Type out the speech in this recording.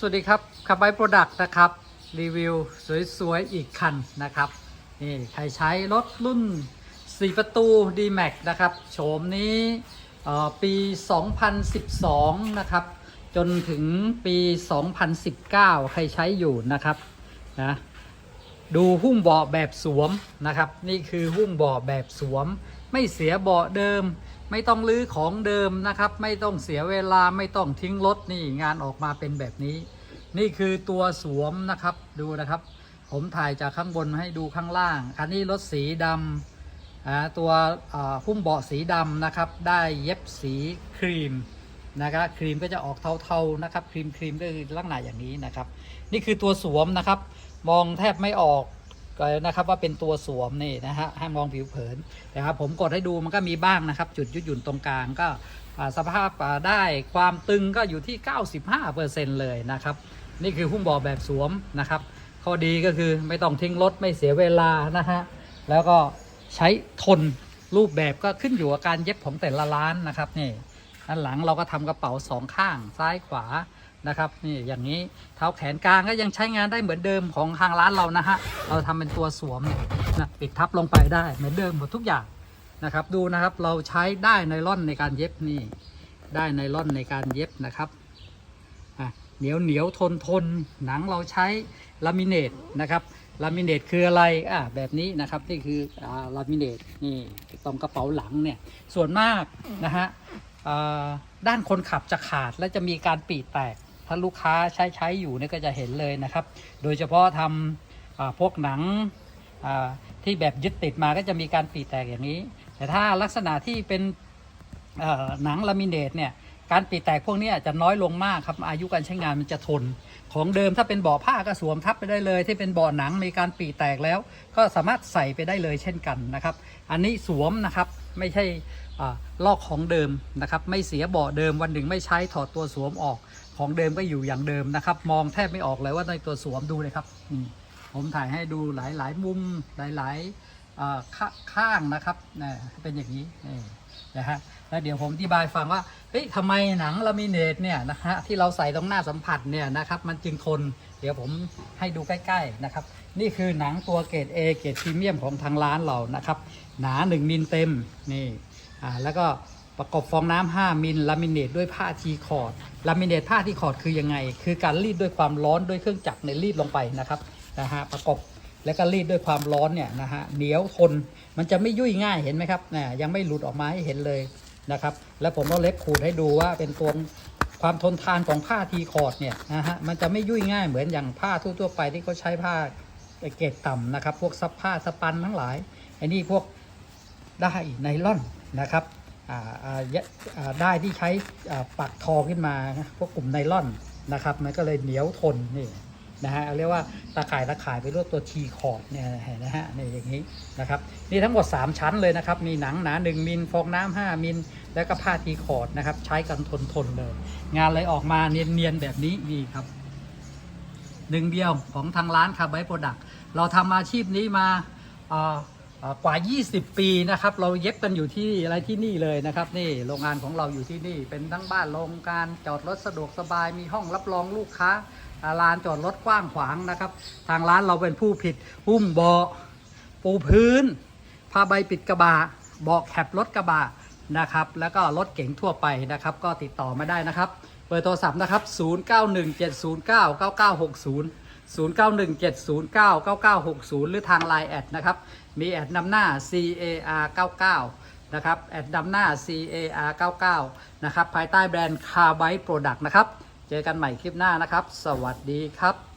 สวัสดีครับขับไบโปรดักต์นะครับ รีวิวสวยๆ อีกคันนะครับ นี่ใครใช้รถรุ่น 4 ประตู D-Max นะครับ โฉมนี้เอ่อปี 2012 นะครับ จนถึงปี 2019 ใครใช้อยู่นะครับนะดูหุ้มเบาะแบบสวมนะครับ นี่คือหุ้มเบาะแบบสวม ไม่เสียเบาะเดิม ไม่ต้องลื้อของเดิมนะครับ ไม่ต้องเสียเวลาไม่ต้องทิ้งรถนี่งานออกมาเป็นแบบนี้ นี่คือตัวสวมนะครับดูนะครับ ผมถ่ายจากข้างบนให้ดูข้างล่าง อันนี้รถสีดำตัวหุ้มเบาะสีดำนะครับ ได้เย็บสีครีมนะครับครีมก็จะออกเทาๆนะครับครีมครีมก็คือลักษณะอย่างนี้นะครับ นี่คือตัวสวมนะครับ มองแทบไม่ออก เลยนะครับว่าเป็นตัวสวมนี่นะฮะห้มองผิวเผินนะครับผมกดให้ดูมันก็มีบ้างนะครับ จุดยุดหยุ่นตรงกลางก็สภาพได้ความตึงก็อยู่ที่ 95%เลยนะครับ นี่คือหุ้มบาะแบบสวมนะครับ ข้อดีก็คือไม่ต้องทิ้งรถไม่เสียเวลานะฮะแล้วก็ใช้ทนรูปแบบก็ขึ้นอยู่กับการเย็บของแต่ละร้านนะครับนี่ด้านหลังเราก็ทำกระเป๋าสองข้างซ้ายขวา นะครับนี่อย่างนี้เท้าแขนกลางก็ยังใช้งานได้เหมือนเดิมของทางร้านเรานะฮะเราทำเป็นตัวสวมเนี่ยนะปิดทับลงไปได้เหมือนเดิมหมดทุกอย่างนะครับ ดูนะครับเราใช้ได้ไนล่อนในการเย็บนี่ได้ไนล่อนในการเย็บนะครับอะเหนียวเหนียวทนทนหนังเราใช้ลามิเนตนะครับลามิเนตคืออะไรอะแบบนี้นะครับนี่คืออ่าลามิเนตนี่ตรงกระเป๋าหลังเนี่ยส่วนมากนะฮะด้านคนขับจะขาดและจะมีการปีแตก ถ้าลูกค้าใช้ใช้อยู่เนี่ยก็จะเห็นเลยนะครับ โดยเฉพาะทำพวกหนังที่แบบยึดติดมาก็จะมีการปีแตกอย่างนี้ แต่ถ้าลักษณะที่เป็นหนังลามิเนตเนี่ยการปีแตกพวกนี้จะน้อยลงมากครับอายุการใช้งานมันจะทน ของเดิมถ้าเป็นบาะผ้าก็สวมทับไปได้เลย ที่เป็นบาะหนังมีการปีแตกแล้ว ก็สามารถใส่ไปได้เลยเช่นกันนะครับ อันนี้สวมนะครับไม่ใช่ลอกของเดิมนะครับ ไม่เสียบาะเดิมวันหนึ่งไม่ใช้ถอดตัวสวมออก ของเดิมก็อยู่อย่างเดิมนะครับ มองแทบไม่ออกเลยว่าในตัวสวมดูเลยครับนี่ผมถ่ายให้ดูหลายๆ มุมหลายๆขข้างนะครับเป็นอย่างนี้นี่นะฮะแล้วเดี๋ยวผมอธิบายฟังว่าเฮ้ยทำไมหนังลามิเนตเนี่ยนะฮะที่เราใส่ตรงหน้าสัมผัสเนี่ยนะครับมันจึงทน เดี๋ยวผมให้ดูใกล้ๆนะครับ นี่คือหนังตัวเกรด A เกรดพรีเมียมของทางร้านเรานะครับ หนา 1มิลเต็มนี่อ่าแล้วก็ ประกอบฟองน้ำ5มิลลามิเนตด้วยผ้าทีคอร์ดลามิเนตผ้าทีคอร์ดคือยังไง คือการรีดด้วยความร้อนด้วยเครื่องจักรในรีดลงไปนะครับนะฮะประกอบแล้วก็รีดด้วยความร้อนเนี่ยนะฮะเหนียวทนมันจะไม่ยุ่ยง่ายเห็นไหมครับนะยังไม่หลุดออกมาให้เห็นเลยนะครับ แล้วผมก็เล็บขูดให้ดูว่าเป็นตัวความทนทานของผ้าทีคอร์ดเนี่ยนะฮะมันจะไม่ยุ่ยง่ายเหมือนอย่างผ้าทั่วๆไปที่เขาใช้ผ้าเกรดต่ำนะครับ พวกซับผ้าสปันทั้งหลายไอ้นี่พวกได้ไนล่อนนะครับ ได้ที่ใช้ปักทอขึ้นมาพวกกลุ่มไนล่อนนะครับ มันก็เลยเหนียวทนนี่นะฮะเรียกว่าตาข่ายตาข่ายไปรวบตัวทีคอร์ดเนี่ยนะฮะนี่อย่างนี้นะครับนี่ทั้งหมด 3 ชั้นเลยนะครับ มีหนังหนา 1 มิลฟองน้ำ5มิล แล้วก็ผ้าทีคอร์ดนะครับ ใช้กันทนทนเลย งานเลยออกมาเนียนๆแบบนี้นี่ครับหนึ่งเดียวของทางร้านคาร์ไบโปรดักเราทำอาชีพนี้มา กว่า 20 ปีนะครับ เราเย็บกันอยู่ที่อะไรที่นี่เลยนะครับ นี่โรงงานของเราอยู่ที่นี่ เป็นทั้งบ้านโรงการจอดรถสะดวกสบายมีห้องรับรองลูกค้าอ่าลานจอดรถกว้างขวางนะครับ ทางร้านเราเป็นผู้ผิดหุ้มเบาะปูพื้นผ้าใบปิดกระบะเบาะแคปรถกระบะนะครับ แล้วก็รถเก๋งทั่วไปนะครับ ก็ติดต่อมาได้นะครับ เบอร์โทรศัพท์นะครับ 0917099960 0917099960 หรือทางไลน์แอดนะครับ มีแอดนำหน้า CAR99 นะครับแอดนำหน้า CAR99 นะครับ ภายใต้แบรนด์ Carbide Product นะครับ เจอกันใหม่คลิปหน้านะครับ สวัสดีครับ